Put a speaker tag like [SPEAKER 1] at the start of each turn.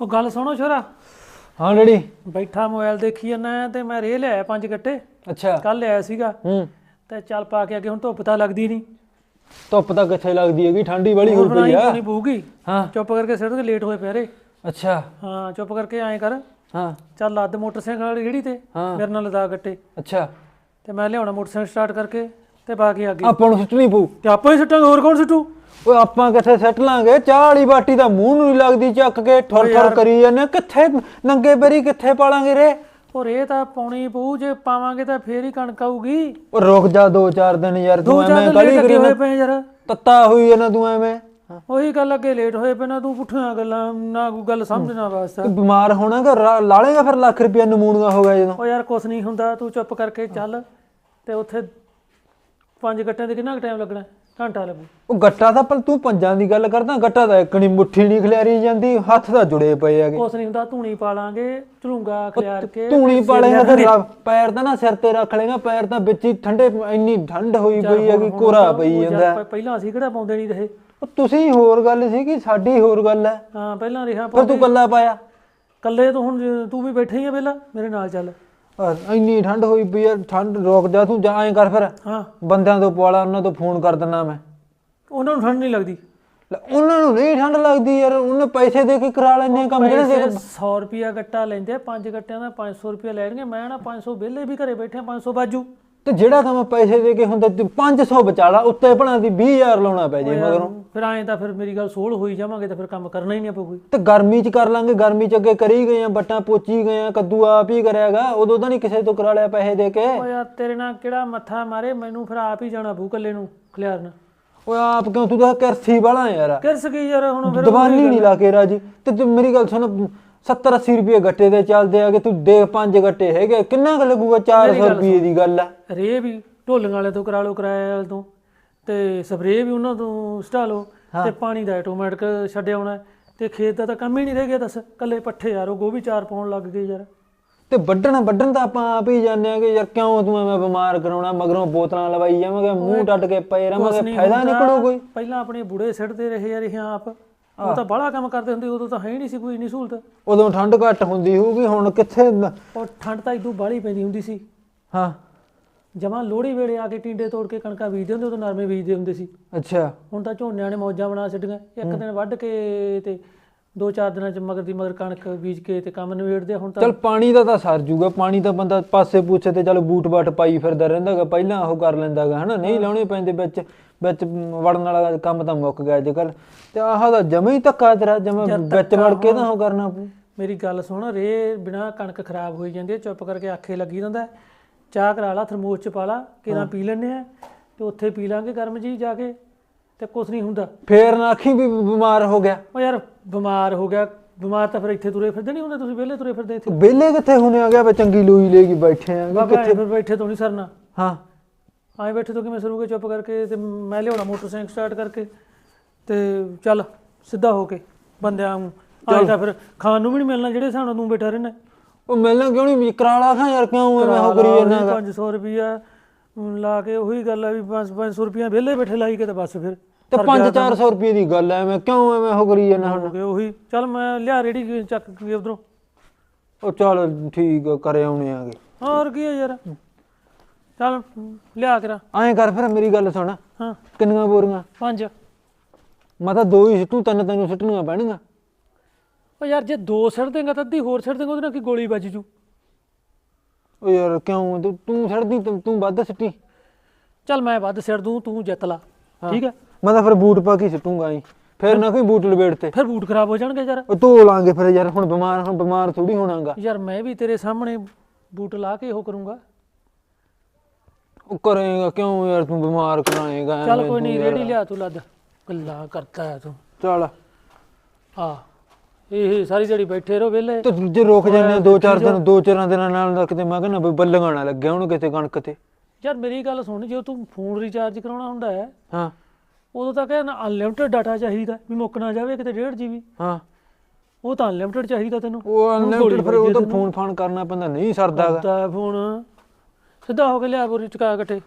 [SPEAKER 1] ਉਹ ਗੱਲ ਸੁਣੋ ਛੋਰਾ।
[SPEAKER 2] ਹਾਂ ਡੈਡੀ।
[SPEAKER 1] ਬੈਠਾ ਮੋਬਾਈਲ ਦੇਖੀ ਜਾਂਦਾ ਤੇ ਮੈਂ ਰੇ ਲਿਆ ਪੰਜ ਗੱਟੇ।
[SPEAKER 2] ਅੱਛਾ।
[SPEAKER 1] ਕੱਲ ਲਿਆ ਸੀਗਾ।
[SPEAKER 2] ਹੂੰ।
[SPEAKER 1] ਤੇ ਚੱਲ ਪਾ ਕੇ ਅੱਗੇ ਹੁਣ ਧੁੱਪ ਤਾਂ ਲੱਗਦੀ ਨਹੀਂ।
[SPEAKER 2] ਧੁੱਪ ਤਾਂ ਕਿੱਥੇ ਲੱਗਦੀ ਹੈਗੀ? ਠੰਡੀ ਬੜੀ ਹੋਈ ਪਈ ਆ।
[SPEAKER 1] ਨਹੀਂ ਪਊਗੀ।
[SPEAKER 2] ਹਾਂ।
[SPEAKER 1] ਚੁੱਪ ਕਰਕੇ ਸਿਰ ਤੇ ਲੇਟ ਹੋਏ ਪਏ ਰੇ
[SPEAKER 2] ਅੱਛਾ।
[SPEAKER 1] ਹਾਂ ਚੁੱਪ ਕਰਕੇ ਐਂ ਕਰ।
[SPEAKER 2] ਹਾਂ।
[SPEAKER 1] ਚੱਲ ਲੱਦ ਮੋਟਰਸਾਈਕਲ ਵਾਲੀ ਰੇੜੀ ਤੇ
[SPEAKER 2] ਹਾਂ।
[SPEAKER 1] ਮੇਰੇ ਨਾਲ ਲਦਾ ਗੱਟੇ।
[SPEAKER 2] ਅੱਛਾ।
[SPEAKER 1] ਤੇ ਮੈਂ ਲਿਆਉਣਾ ਮੋਟਰਸਾਈਕਲ ਸਟਾਰਟ ਕਰਕੇ। ਤੇ ਪਾ ਕੇ ਅੱਗੇ
[SPEAKER 2] ਆਪਾਂ ਨੂੰ ਸੁੱਟਣੀ ਪਊ।
[SPEAKER 1] ਤੇ ਆਪਾਂ ਹੀ ਸੁੱਟਾਂਗੇ ਹੋਰ ਕੌਣ ਸੁੱਟੂ?
[SPEAKER 2] ਓਏ ਆਪਾਂ ਕਿੱਥੇ ਸੱਟ ਲਾਂਗੇ? ਚਾਹ ਵਾਲੀ ਬਾਟੀ ਦਾ ਮੂੰਹ ਨੂੰ ਨਹੀਂ ਲੱਗਦੀ ਚੱਕ ਕੇ ਠੁਰ ਠੁਰ ਕਰੀ ਜਾਂਦੇ ਕਿੱਥੇ ਨੰਗੇ ਬੇਰੀ ਕਿੱਥੇ ਪਾਲਾਂਗੇ ਰੇ?
[SPEAKER 1] ਔਰ ਇਹ ਤਾਂ ਪਾਉਣੀ ਪਊ ਜੇ ਪਾਵਾਂਗੇ ਤਾਂ ਫੇਰ ਹੀ ਕਣਕ ਆਊਗੀ।
[SPEAKER 2] ਉਹ ਰੁਕ ਜਾ ਦੋ ਚਾਰ ਦਿਨ ਯਾਰ ਤੂੰ ਐਵੇਂ
[SPEAKER 1] ਲੇਟ
[SPEAKER 2] ਕਰੀ
[SPEAKER 1] ਹੋਏ
[SPEAKER 2] ਨਾ
[SPEAKER 1] ਪਏ ਯਾਰ।
[SPEAKER 2] ਤੱਤਾ ਹੋਈ ਇਹਨਾਂ ਤੂੰ ਐਵੇਂ।
[SPEAKER 1] ਉਹੀ ਗੱਲ ਅੱਗੇ ਲੇਟ ਹੋਏ ਪਏ ਨਾ ਤੂੰ ਪੁੱਠੀਆਂ ਗੱਲਾਂ ਨਾ ਕੋਈ ਗੱਲ ਸਮਝਣਾ ਵਾਸਤਾ
[SPEAKER 2] ਬਿਮਾਰ ਹੋਣਾ ਕਿ ਰਾ- ਲਾ ਲੇਗਾ ਫਿਰ ਲੱਖ ਰੁਪਇਆ ਨਮੂਨੀਆ ਹੋ ਗਿਆ ਜਦੋਂ।
[SPEAKER 1] ਉਹ ਯਾਰ ਕੁਛ ਨਹੀਂ ਹੁੰਦਾ ਤੂੰ ਚੁੱਪ ਕਰਕੇ ਚੱਲ। ਤੇ ਉੱਥੇ ਪੰਜ ਗੱਟਿਆਂ ਦੇ ਕਿੰਨਾ ਟਾਈਮ ਲੱਗਣਾ? ਘੰਟਾ ਲੱਗੂ।
[SPEAKER 2] ਉਹ ਗੱਟਾ ਤਾਂ ਪਰ ਤੂੰ ਪੰਜਾਂ ਦੀ ਗੱਲ ਕਰਦਾ ਗੱਟਾ ਤਾਂ ਇੱਕ ਨਹੀਂ ਮੁੱਠੀ ਨਹੀਂ ਖਿਲਾਰੀ ਜਾਂਦੀ ਹੱਥ ਤਾਂ ਜੁੜੇ ਪਏ ਹੈਗੇ।
[SPEAKER 1] ਕੁਛ ਨਹੀਂ ਹੁੰਦਾ ਧੂਣੀ ਪਾ ਲਾਂਗੇ ਝਲੂੰਗਾ ਖਿਆਰ ਕੇ
[SPEAKER 2] ਧੂਣੀ ਪਾਲੇਗਾ ਤੇ ਰਾ- ਪੈਰ ਤਾਂ ਨਾ ਸਿਰ ਤੇ ਰੱਖ ਲੇਗਾ ਪੈਰ ਤਾਂ ਵਿੱਚ ਹੀ ਠੰਡੇ ਇੰਨੀ ਠੰਡ ਹੋਈ ਪਈ ਹੈਗੀ ਕੋਰਾ ਪਈ ਜਾਂਦਾ।
[SPEAKER 1] ਪਹਿਲਾਂ ਅਸੀਂ ਕਿਹੜਾ ਪਾਉਂਦੇ ਨਹੀਂ ਰਹੇ।
[SPEAKER 2] ਉਹ ਤੁਸੀਂ ਹੋਰ ਗੱਲ ਸੀ ਕਿ ਸਾਡੀ ਹੋਰ ਗੱਲ ਹੈ।
[SPEAKER 1] ਹਾਂ ਪਹਿਲਾਂ ਰਿਹਾ
[SPEAKER 2] ਫਿਰ ਤੂੰ ਕੱਲਾ ਪਾਇਆ।
[SPEAKER 1] ਕੱਲੇ ਤੂੰ ਹੁਣ ਤੂੰ ਵੀ ਬੈਠਾ ਹੀ ਆ ਪਹਿਲਾਂ ਮੇਰੇ ਨਾਲ ਚੱਲ।
[SPEAKER 2] ਅਹ ਇੰਨੀ ਠੰਡ ਹੋਈ ਪਈ ਹੈ ਠੰਡ ਰੁਕ ਜਾ ਤੂੰ ਜਾ ਐਂ ਕਰ ਫਿਰ।
[SPEAKER 1] ਹਾਂ।
[SPEAKER 2] ਬੰਦਿਆਂ ਤੋਂ ਪਵਾਲਾ ਉਹਨਾਂ ਤੋਂ ਫੋਨ ਕਰ ਦਿੰਦਾ ਮੈਂ।
[SPEAKER 1] ਉਹਨਾਂ ਨੂੰ ਠੰਡ ਨਹੀਂ ਲੱਗਦੀ।
[SPEAKER 2] ਲੈ, ਉਹਨਾਂ ਨੂੰ ਨਹੀਂ ਠੰਡ ਲੱਗਦੀ ਯਾਰ ਉਹਨੇ ਪੈਸੇ ਦੇ ਕੇ ਕਰਾ ਲੈਣੇ ਕੰਮ ਜਿਹੜੇ ਦੇ
[SPEAKER 1] 100 ਰੁਪਿਆ ਗੱਟਾ ਲੈਂਦੇ ਆ ਪੰਜ ਗੱਟਿਆਂ ਦਾ 500 ਰੁਪਿਆ ਲੈਣਗੇ ਮੈਂ ਨਾ 500 ਵਿਹਲੇ ਵੀ ਘਰੇ ਬੈਠੇ 500 ਬਾਜੂ
[SPEAKER 2] ਤੇ ਜਿਹੜਾ ਕੰਮ ਪੈਸੇ ਦੇ ਕੇ ਹੁੰਦਾ ਤੇ 500 ਬਚਾਲਾ ਉੱਤੇ ਭਣਾ ਦੀ 20000 ਲਾਉਣਾ ਪੈ ਜੇ ਮਗਰੋਂ।
[SPEAKER 1] ਫਿਰ ਐਂ ਤਾਂ ਫਿਰ ਮੇਰੀ ਗੱਲ ਸੋਲ ਹੋਈ ਜਾਵਾਂਗੇ ਤਾਂ ਫਿਰ ਕੰਮ ਕਰਨਾ ਹੀ ਨਹੀਂ ਪਊਗੀ
[SPEAKER 2] ਤੇ ਗਰਮੀ ਚ ਕਰ ਲਾਂਗੇ ਗਰਮੀ ਚ ਅੱਗੇ ਕਰੀ ਗਏ ਆ ਬੱਟਾਂ ਪੋਚੀ ਗਏ ਆ ਕੱਦੂ ਆਪ ਹੀ ਕਰਿਆਗਾ ਉਦੋਂ ਤਾਂ ਨਹੀਂ ਕਿਸੇ ਤੋਂ ਕਰਾ ਲਿਆ ਪੈਸੇ ਦੇ ਕੇ।
[SPEAKER 1] ਓ ਯਾਰ ਤੇਰੇ ਨਾਲ ਕਿਹੜਾ ਮੱਥਾ ਮਾਰੇ ਮੈਨੂੰ ਫਿਰ ਆਪ ਹੀ ਜਾਣਾ ਪਊ ਕੱਲੇ ਨੂੰ ਖਲਿਆਰਨ
[SPEAKER 2] ਓਏ ਆਪ ਕਿਉਂ ਤੂੰ ਤਾਂ ਕਿਰਸੀ ਵਾਲਾ ਯਾਰ।
[SPEAKER 1] ਕਿਰਸ ਕੀ ਯਾਰ ਹੁਣ ਫਿਰ
[SPEAKER 2] ਦੀਵਾਨੀ ਨਹੀਂ ਲਾ ਕੇ ਰਾਜੀ। ਤੇ ਤੂੰ ਮੇਰੀ ਗੱਲ ਸੁਣ 70 80 ਰੁਪਏ ਗੱਟੇ ਦੇ ਚੱਲਦੇ ਆਗੇ ਤੂੰ ਦੇ ਪੰਜ ਗੱਟੇ ਹੈਗੇ ਕਿੰਨਾ ਕੁ ਲੱਗੂਗਾ 400 ਰੁਪਏ ਦੀ ਗੱਲ ਆ?
[SPEAKER 1] ਰੇ ਵੀ ਢੋਲੀਆਂ ਵਾਲੇ ਤੋਂ ਕਰਾ ਲਓ ਕਿਰਾਏ ਵਾਲੇ ਤੋਂ। ਤੇ ਸਪਰੇਅ ਵੀ ਉਹਨਾਂ ਤੋਂ ਸਟਾ ਲਓ ਤੇ ਪਾਣੀ ਦਾ ਆਟੋਮੈਟਿਕ ਛੱਡਿਆ ਆਉਣਾ ਹੈ। ਤੇ ਖੇਤ ਦਾ ਤਾਂ ਕੰਮ ਹੀ ਨਹੀਂ ਰਹਿ ਗਿਆ ਦੱਸ। ਕੱਲੇ ਪੱਠੇ ਯਾਰ ਉਹ ਗੋਭੀ ਚਾਰ ਪਾਉਣ ਲੱਗ ਗਏ ਯਾਰ।
[SPEAKER 2] ਤੇ ਵੱਢਣ ਵੱਢਣ ਤਾਂ ਆਪਾਂ ਆਪ ਹੀ ਜਾਂਦੇ ਆਗੇ ਯਾਰ ਕਿਉਂ ਤੂੰ ਐਵੇਂ ਬਿਮਾਰ ਕਰਾਉਣਾ ਮਗਰੋਂ ਬੋਤਲਾਂ ਲਵਾਈ ਜਾਵਾਂਗੇ ਮੂੰਹ ਟੱਟ ਕੇ ਪਏ ਰਹਾਂਗੇ ਫਾਇਦਾ ਨਿਕਲੂ ਕੋਈ?
[SPEAKER 1] ਪਹਿਲਾਂ ਆਪਣੇ ਬੁੜੇ ਸਿੱਟਦੇ ਰਹੇ ਯਾਰ ਇਹ ਆਪ। ਉਹ ਤਾਂ ਬੜਾ ਕੰਮ ਕਰਦੇ ਹੁੰਦੇ ਉਦੋਂ ਤਾਂ ਹੈ ਹੀ ਨਹੀਂ ਸੀ ਕੋਈ ਇੰਨੀ ਸਹੂਲਤ।
[SPEAKER 2] ਉਦੋਂ ਠੰਡ ਘੱਟ ਹੁੰਦੀ ਹੋਊਗੀ ਹੁਣ ਕਿੱਥੇ ਨ-
[SPEAKER 1] ਉਹ ਠੰਡ ਤਾਂ ਇਦੋਂ ਬਾਹਲੀ ਪੈਂਦੀ ਹੁੰਦੀ ਸੀ।
[SPEAKER 2] ਹਾਂ।
[SPEAKER 1] ਜਮਾਂ ਲੋਹੜੀ ਵੇਲੇ ਆ ਕੇ ਟਿੰਡੇ ਤੋੜ ਕੇ ਕਣਕਾਂ ਬੀਜਦੇ ਹੁੰਦੇ ਉਦੋਂ ਨਰਮੇ ਬੀਜਦੇ ਹੁੰਦੇ ਸੀ।
[SPEAKER 2] ਅੱਛਾ।
[SPEAKER 1] ਹੁਣ ਤਾਂ ਝੋਨਿਆਂ ਨੇ ਮੌਜਾਂ ਬਣਾ ਛੱਡੀਆਂ ਇੱਕ ਦਿਨ ਵੱਢ ਕੇ ਤੇ ਦੋ ਚਾਰ ਦਿਨਾਂ ਚ ਮਗਰ ਦੀ ਮਗਰ ਕਣਕ ਬੀਜ ਕੇ ਤੇ ਕੰਮ ਨਿਬੇੜਦੇ ਆ। ਹੁਣ ਤਾਂ
[SPEAKER 2] ਚਲ ਪਾਣੀ ਦਾ ਤਾਂ ਸਰ ਜੂਗਾ ਪਾਣੀ ਤਾਂ ਬੰਦਾ ਪਾਸੇ ਪੁੱਛੇ ਤੇ ਚਲ ਬੂਟ ਬਾਟ ਪਾਈ ਫਿਰਦਾ ਰਹਿੰਦਾਗਾ ਪਹਿਲਾਂ ਉਹ ਕਰ ਲੈਂਦਾਗਾ ਹਨਾ? ਨਹੀਂ ਲਾਉਣੇ ਪੈਂਦੇ ਵਿੱਚ। ਵਿੱਚ ਵੜਨ ਵਾਲਾ ਕੰਮ ਤਾਂ ਮੁੱਕ ਗਿਆ ਅੱਜ ਕੱਲ ਤੇ ਆਹ ਦਾ ਜਮੇ ਹੀ ਧੱਕਾ ਤੇਰਾ ਜਮੇ ਵਿੱਚ ਵੜ ਕੇ ਤਾਂ ਉਹ ਕਰਨਾ ਪਊ।
[SPEAKER 1] ਮੇਰੀ ਗੱਲ ਸੁਣ ਰੇ ਬਿਨਾ ਕਣਕ ਖਰਾਬ ਹੋਈ ਜਾਂਦੀ ਹੈ ਚੁੱਪ ਕਰਕੇ ਆਖੇ ਲੱਗੀ ਜਾਂਦਾ। ਚਾਹ ਕਰਾ ਲਾ ਥਰਮੋਸ ਚ ਪਾ ਲਾ ਕਿਰਾਂ ਪੀ ਲੈਣੇ ਆ? ਤੇ ਉੱਥੇ ਪੀ ਲਾਂਗੇ ਗਰਮ ਜੀ ਜਾ ਕੇ ਤੇ ਕੁਛ ਨਹੀਂ ਹੁੰਦਾ।
[SPEAKER 2] ਫੇਰ ਨਾ ਆਖੀ ਵੀ ਬਿਮਾਰ ਹੋ ਗਿਆ।
[SPEAKER 1] ਉਹ ਯਾਰ ਬਿਮਾਰ ਹੋ ਗਿਆ ਬਿਮਾਰ ਤਾਂ ਫਿਰ ਇੱਥੇ ਤੁਰੇ ਫਿਰਦੇ ਨਹੀਂ ਹੁੰਦੇ ਤੁਸੀਂ ਵਿਹਲੇ ਤੁਰੇ ਫਿਰਦੇ ਇੱਥੇ।
[SPEAKER 2] ਵਿਹਲੇ ਕਿੱਥੇ ਹੁਣੇ ਆ? ਗਿਆ ਚੰਗੀ ਲੋਈ ਲੈ ਕੇ ਬੈਠੇ ਆ।
[SPEAKER 1] ਐਂ ਫਿਰ ਬੈਠੇ ਤੋਂ ਨਹੀਂ ਸਰਨਾ।
[SPEAKER 2] ਹਾਂ।
[SPEAKER 1] ਆਏ ਬੈਠੇ ਤੋਂ ਕਿਵੇਂ ਸਰੂਗੇ ਚੁੱਪ ਕਰਕੇ ਤੇ ਮੈਂ ਲਿਆਉਣਾ ਮੋਟਰਸਾਈਕਲ ਸਟਾਰਟ ਕਰਕੇ ਤੇ ਚੱਲ ਸਿੱਧਾ ਹੋ ਕੇ ਬੰਦਿਆਂ ਨੂੰ ਆਏ ਤਾਂ ਫਿਰ ਖਾਣ ਨੂੰ ਵੀ ਨਹੀਂ ਮਿਲਣਾ ਜਿਹੜੇ ਨਾਲ ਤੂੰ ਬੈਠਾ ਰਹਿਣਾ।
[SPEAKER 2] ਉਹ ਮਿਲਣਾ ਕਿਉਂ ਨਹੀਂ ਕਰਾ ਲਾ ਖਾਂ ਯਾਰ ਕਿਉਂ ਐਵੇਂ ਹੋ ਕਰੀ ਜਾਂਦਾ
[SPEAKER 1] 500 ਰੁਪਿਆ ਲਾ ਕੇ ਉਹੀ ਗੱਲ ਆ ਵੀ 500 ਰੁਪਿਆ ਵਿਹਲੇ ਬੈਠੇ ਲਾਈ ਕੇ ਤੇ ਬਸ ਫਿਰ।
[SPEAKER 2] ਤੇ 5-400 ਰੁਪਏ ਦੀ ਗੱਲ ਐ ਐਵੇਂ ਕਿਉਂ ਐਵੇਂ ਹੋ ਕਰੀ ਜਾਂਦਾ
[SPEAKER 1] ਹੋ ਗਏ ਉਹੀ। ਚੱਲ ਮੈਂ ਲਿਆ ਰੇੜੀ ਚੱਕ ਕੇ ਉਧਰੋਂ।
[SPEAKER 2] ਉਹ ਚੱਲ ਠੀਕ ਕਰੇ ਆਉਣੇ ਆਗੇ।
[SPEAKER 1] ਹੋਰ ਕੀ ਆ ਯਾਰ? ਚੱਲ ਲਿਆ ਕਰਾ
[SPEAKER 2] ਐਂ ਕਰ ਫਿਰ ਮੇਰੀ ਗੱਲ ਸੁਣ।
[SPEAKER 1] ਹਾਂ।
[SPEAKER 2] ਕਿੰਨੀਆਂ ਬੋਰੀਆਂ?
[SPEAKER 1] ਪੰਜ।
[SPEAKER 2] ਮੈਂ ਤਾਂ ਦੋ ਹੀ ਸਿੱਟੂ ਤਿੰਨ ਤੈਨੂੰ ਸਿੱਟਣੀਆਂ ਪੈਣਗੀਆਂ।
[SPEAKER 1] ਉਹ ਯਾਰ ਜੇ ਦੋ ਸਿਰ ਦੇਂਗਾ ਤਾਂ ਅੱਧੀ ਹੋਰ ਸਿਰ ਦੇਂਗਾ ਉਹਦੇ ਨਾਲ ਕੀ ਗੋਲੀ ਵੱਜ ਜੂ?
[SPEAKER 2] ਉਹ ਯਾਰ ਕਿਉਂ? ਤੂੰ ਤੂੰ ਛੱਡਦੀ ਤੂੰ ਤੂੰ ਵੱਧ ਸਿੱਟੀ।
[SPEAKER 1] ਚੱਲ ਮੈਂ ਵੱਧ ਸਿਰ ਦੂੰ ਤੂੰ ਜਿੱਤ ਲਾ। ਠੀਕ ਹੈ?
[SPEAKER 2] ਮੈਂ ਤਾਂ ਫਿਰ ਬੂਟ ਪਾ ਕੇ ਸਿੱਟੂਗਾ ਐਂ ਫਿਰ ਨਾ ਕੋਈ ਬੂਟ ਲਵੇੜ ਤੇ।
[SPEAKER 1] ਫਿਰ ਬੂਟ ਖਰਾਬ ਹੋ ਜਾਣਗੇ ਯਾਰ।
[SPEAKER 2] ਉਹ ਧੋ ਲਾਂਗੇ ਫਿਰ ਯਾਰ ਹੁਣ ਬਿਮਾਰ ਹੁਣ ਬਿਮਾਰ ਥੋੜੀ ਹੋਣਾਗਾ।
[SPEAKER 1] ਯਾਰ ਮੈਂ ਵੀ ਤੇਰੇ ਸਾਹਮਣੇ ਬੂਟ ਲਾ ਕੇ ਉਹ ਕਰੂੰਗਾ।
[SPEAKER 2] ਉਹ ਕਰੇਗਾ ਕਿਉਂ ਯਾਰ? ਤੂੰ ਬਿਮਾਰ ਕਰਾਏਗਾ
[SPEAKER 1] ਚੱਲ ਕੋਈ ਨਹੀਂ ਰੇੜੀ ਲਿਆ ਤੂੰ ਲੱਦ। ਗੱਲਾਂ ਕਰਦਾ ਹੈ ਤੂੰ।
[SPEAKER 2] ਚੱਲ।
[SPEAKER 1] ਆ ਇਹ ਸਾਰੀ ਜਿਹੜੀ ਬੈਠੇ ਰਹੋ ਵਿਹਲੇ।
[SPEAKER 2] ਤੇ ਜੇ ਰੁਕ ਜਾਂਦੇ ਦੋ ਚਾਰ ਦਿਨ ਦੋ ਚਾਰਾਂ ਦਿਨਾਂ ਨਾਲ ਤਾਂ ਕਿਤੇ ਮੈਂ ਕਹਿੰਦਾ ਵੀ ਬੱਲੰਗਾ ਨਾ ਲੱਗਿਆ ਉਹਨੂੰ ਕਿਤੇ ਕਣਕ ਤੇ।
[SPEAKER 1] ਯਾਰ ਮੇਰੀ ਗੱਲ ਸੁਣ ਜੇ ਤੂੰ ਫੋਨ ਰੀਚਾਰਜ ਕਰਾਉਣਾ ਹੁੰਦਾ ਹੈ
[SPEAKER 2] ਹਾਂ।
[SPEAKER 1] ਉਦੋਂ ਤਾਂ ਕਹਿੰਦਾ ਅਨਲਿਮਟਿਡ ਡਾਟਾ ਚਾਹੀਦਾ ਵੀ ਮੁੱਕ ਨਾ ਜਾਵੇ ਕਿਤੇ 1.5 ਜੀਬੀ।
[SPEAKER 2] ਹਾਂ।
[SPEAKER 1] ਉਹ ਤਾਂ ਅਨਲਿਮਟਿਡ ਚਾਹੀਦਾ ਤੈਨੂੰ।
[SPEAKER 2] ਉਹ ਅਨਲਿਮਟਿਡ ਫਿਰ ਉਹ ਤਾਂ ਫੋਨ ਫਾਨ ਕਰਨਾ ਪੈਂਦਾ। ਨਹੀਂ ਸਰਦਾਗਾ
[SPEAKER 1] ਤਾਂ ਫੋਨ। ਸਿੱਧਾ ਹੋ ਕੇ ਲਿਆ ਬੋਰੀ ਚੁਕਾ ਇਕੱਠੇ